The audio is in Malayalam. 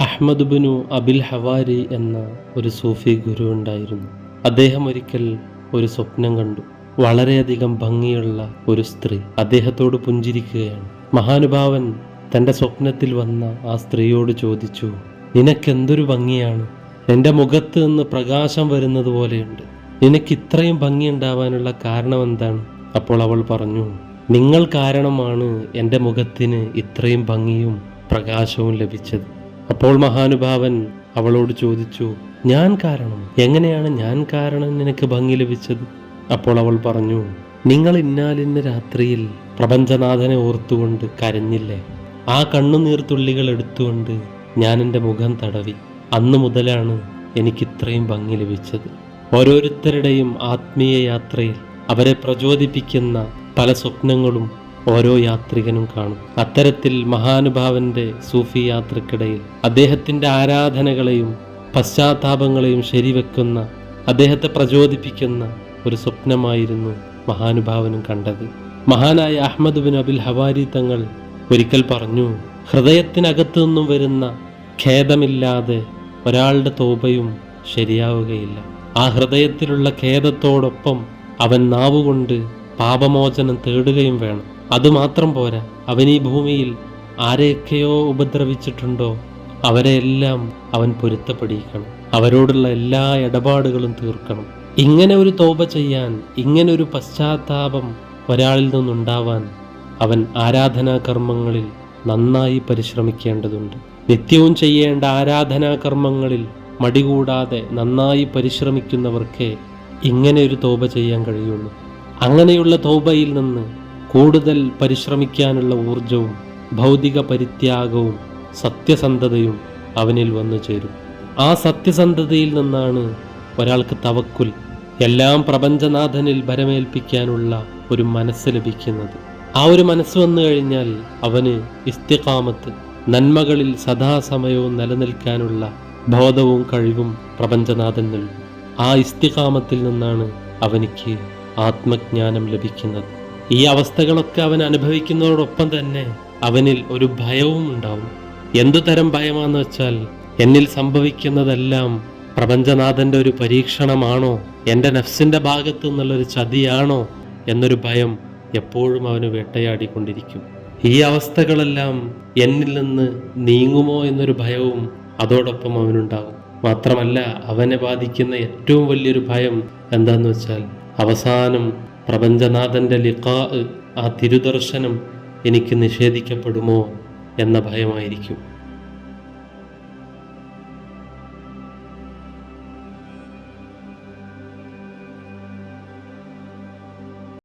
അഹ്മദ് ബിനു അബിൽ ഹവാരി എന്ന ഒരു സൂഫി ഗുരു ഉണ്ടായിരുന്നു. അദ്ദേഹം ഒരിക്കൽ ഒരു സ്വപ്നം കണ്ടു. വളരെയധികം ഭംഗിയുള്ള ഒരു സ്ത്രീ അദ്ദേഹത്തോട് പുഞ്ചിരിക്കുകയാണ്. മഹാനുഭാവൻ തന്റെ സ്വപ്നത്തിൽ വന്ന ആ സ്ത്രീയോട് ചോദിച്ചു നിനക്കെന്തൊരു ഭംഗിയാണ്? എന്റെ മുഖത്ത് നിന്ന് പ്രകാശം വരുന്നത് പോലെയുണ്ട്. നിനക്ക് ഇത്രയും ഭംഗി ഉണ്ടാവാനുള്ള കാരണം എന്താണ്? അപ്പോൾ അവൾ പറഞ്ഞു നിങ്ങൾ കാരണമാണ് എന്റെ മുഖത്തിന് ഇത്രയും ഭംഗിയും പ്രകാശവും ലഭിച്ചത്. അപ്പോൾ മഹാനുഭാവൻ അവളോട് ചോദിച്ചു ഞാൻ കാരണം? എങ്ങനെയാണ് ഞാൻ കാരണം നിനക്ക് ഭംഗി ലഭിച്ചത്? അപ്പോൾ അവൾ പറഞ്ഞു നിങ്ങൾ ഇന്നാലിന്ന രാത്രിയിൽ പ്രപഞ്ചനാഥനെ ഓർത്തുകൊണ്ട് കരഞ്ഞില്ലേ? ആ കണ്ണുനീർ തുള്ളികൾ എടുത്തുകൊണ്ട് ഞാൻ എന്റെ മുഖം തടവി. അന്ന് മുതലാണ് എനിക്ക് ഇത്രയും ഭംഗി ലഭിച്ചത്. ഓരോരുത്തരുടെയും ആത്മീയ യാത്രയിൽ അവരെ പ്രചോദിപ്പിക്കുന്ന പല സ്വപ്നങ്ങളും ഓരോ യാത്രികനും കാണും. അത്തരത്തിൽ മഹാനുഭാവന്റെ സൂഫി യാത്രക്കിടയിൽ അദ്ദേഹത്തിന്റെ ആരാധനകളെയും പശ്ചാത്താപങ്ങളെയും ശരിവെക്കുന്ന അദ്ദേഹത്തെ പ്രചോദിപ്പിക്കുന്ന ഒരു സ്വപ്നമായിരുന്നു മഹാനുഭാവനും കണ്ടത്. മഹാനായ അഹമ്മദ് ബിൻ അബിൽ ഹവാരി തങ്ങൾ ഒരിക്കൽ പറഞ്ഞു ഹൃദയത്തിനകത്തു നിന്നും വരുന്ന ഖേദമില്ലാതെ ഒരാളുടെ തോപയും ശരിയാവുകയില്ല. ആ ഹൃദയത്തിലുള്ള ഖേദത്തോടൊപ്പം അവൻ നാവുകൊണ്ട് പാപമോചനം തേടുകയും വേണം. അതുമാത്രം പോരാ. അവൻ ഈ ഭൂമിയിൽ ആരെയൊക്കെയോ ഉപദ്രവിച്ചിട്ടുണ്ടോ? അവരെയെല്ലാം അവൻ പൊരുത്തപ്പെടിയിക്കണം അവരോടുള്ള എല്ലാ ഇടപാടുകളും തീർക്കണം. ഇങ്ങനെ ഒരു തോപ ചെയ്യാൻ ഇങ്ങനെ ഒരു പശ്ചാത്താപം ഒരാളിൽ നിന്നുണ്ടാവാൻ അവൻ ആരാധനാ കർമ്മങ്ങളിൽ നന്നായി പരിശ്രമിക്കേണ്ടതുണ്ട്. നിത്യവും ചെയ്യേണ്ട ആരാധനാ കർമ്മങ്ങളിൽ മടികൂടാതെ നന്നായി പരിശ്രമിക്കുന്നവർക്കേ ഇങ്ങനെ ഒരു തോപ ചെയ്യാൻ കഴിയുള്ളൂ. അങ്ങനെയുള്ള തോബയിൽ നിന്ന് കൂടുതൽ പരിശ്രമിക്കാനുള്ള ഊർജവും ഭൗതിക പരിത്യാഗവും സത്യസന്ധതയും അവനിൽ വന്നു ചേരും. ആ സത്യസന്ധതയിൽ നിന്നാണ് ഒരാൾക്ക് തവക്കുൽ എല്ലാം പ്രപഞ്ചനാഥനിൽ ഭരമേൽപ്പിക്കാനുള്ള ഒരു മനസ്സ് ലഭിക്കുന്നത്. ആ ഒരു മനസ്സ് വന്നു കഴിഞ്ഞാൽ അവന് ഇസ്തികാമത്ത് നന്മകളിൽ സദാസമയവും നിലനിൽക്കാനുള്ള ബോധവും കഴിവും പ്രപഞ്ചനാഥൻ നൽകും. ആ ഇസ്തികാമത്തിൽ നിന്നാണ് അവനിക്ക് ആത്മജ്ഞാനം ലഭിക്കുന്നത്. ഈ അവസ്ഥകളൊക്കെ അവൻ അനുഭവിക്കുന്നതോടൊപ്പം തന്നെ അവനിൽ ഒരു ഭയവും ഉണ്ടാവും. എന്തു തരം ഭയമാന്ന് വെച്ചാൽ എന്നിൽ സംഭവിക്കുന്നതെല്ലാം പ്രപഞ്ചനാഥന്റെ ഒരു പരീക്ഷണമാണോ എന്റെ നഫ്സിന്റെ ഭാഗത്തു നിന്നുള്ളൊരു ചതിയാണോ എന്നൊരു ഭയം എപ്പോഴും അവന് വേട്ടയാടിക്കൊണ്ടിരിക്കും. ഈ അവസ്ഥകളെല്ലാം എന്നിൽ നിന്ന് നീങ്ങുമോ എന്നൊരു ഭയവും അതോടൊപ്പം അവനുണ്ടാകും മാത്രമല്ല അവനെ ബാധിക്കുന്ന ഏറ്റവും വലിയൊരു ഭയം എന്താന്ന് വെച്ചാൽ അവസാനം പ്രപഞ്ചനാഥന്റെ ലിഖാ ആ തിരുദർശനം എനിക്ക് നിഷേധിക്കപ്പെടുമോ എന്ന ഭയമായിരിക്കും.